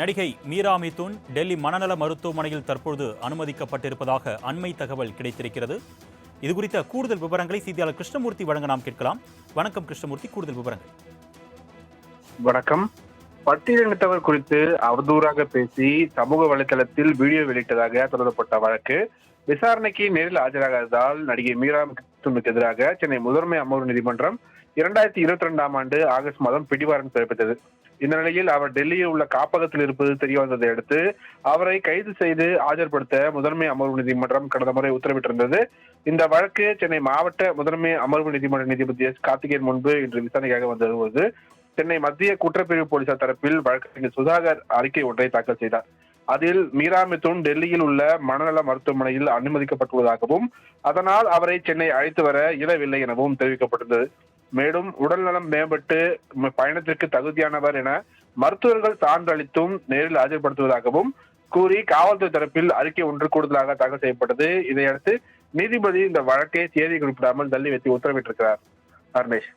நடிகை மீரா மிதுன் டெல்லி மனநல மருத்துவமனையில் தற்பொழுது அனுமதிக்கப்பட்டிருப்பதாக அண்மை தகவல் கிடைத்திருக்கிறது. இது குறித்த கூடுதல் விவரங்களை செய்தியாளர் கிருஷ்ணமூர்த்தி வழங்க நாம் கேட்கலாம். வணக்கம் கிருஷ்ணமூர்த்தி கூடுதல் விவரங்கள். வணக்கம். பட்டியலினத்தவர் குறித்து அவதூறாக பேசி சமூக வலைதளத்தில் வீடியோ வெளியிட்டதாக தொடரப்பட்ட வழக்கு விசாரணைக்கு நேரில் ஆஜராகாததால் நடிகை மீரா மிதுனுக்கு எதிராக சென்னை முதன்மை அமர்வு நீதிமன்றம் இரண்டாயிரத்தி இருபத்தி ரெண்டாம் ஆண்டு ஆகஸ்ட் மாதம் பிடிவாரன் பிறப்பித்தது. இந்த நிலையில் அவர் டெல்லியில் உள்ள காப்பகத்தில் இருப்பது தெரிய வந்ததை அடுத்து அவரை கைது செய்து ஆஜர்படுத்த முதன்மை அமர்வு நீதிமன்றம் கடந்த முறை உத்தரவிட்டிருந்தது. இந்த வழக்கு சென்னை மாவட்ட முதன்மை அமர்வு நீதிமன்ற நீதிபதி எஸ். கார்த்திகேயன் முன்பு இன்று விசாரணைக்காக வந்தபோது சென்னை மத்திய குற்றப்பிரிவு போலீசார் தரப்பில் வழக்கறிஞர் சுதாகர் அறிக்கை ஒன்றை தாக்கல் செய்தார். அதில் மீரா மிதுன் டெல்லியில் உள்ள மனநல மருத்துவமனையில் அனுமதிக்கப்பட்டுள்ளதாகவும் அதனால் அவரை சென்னை அழைத்து வர இயலவில்லை எனவும் தெரிவிக்கப்பட்டிருந்தது. மேலும் உடல்நலம் மேம்பட்டு பயணத்திற்கு தகுதியானவர் என மருத்துவர்கள் சான்று அளித்தும் நேரில் ஆஜர்படுத்துவதாகவும் கூறி காவல்துறை தரப்பில் அறிக்கை ஒன்று கூடுதலாக தாக்கல் செய்யப்பட்டது. இதையடுத்து நீதிபதி இந்த வழக்கை தேதி குறிப்பிடாமல் தள்ளி வைத்து உத்தரவிட்டிருக்கிறார். அருணேஷ்.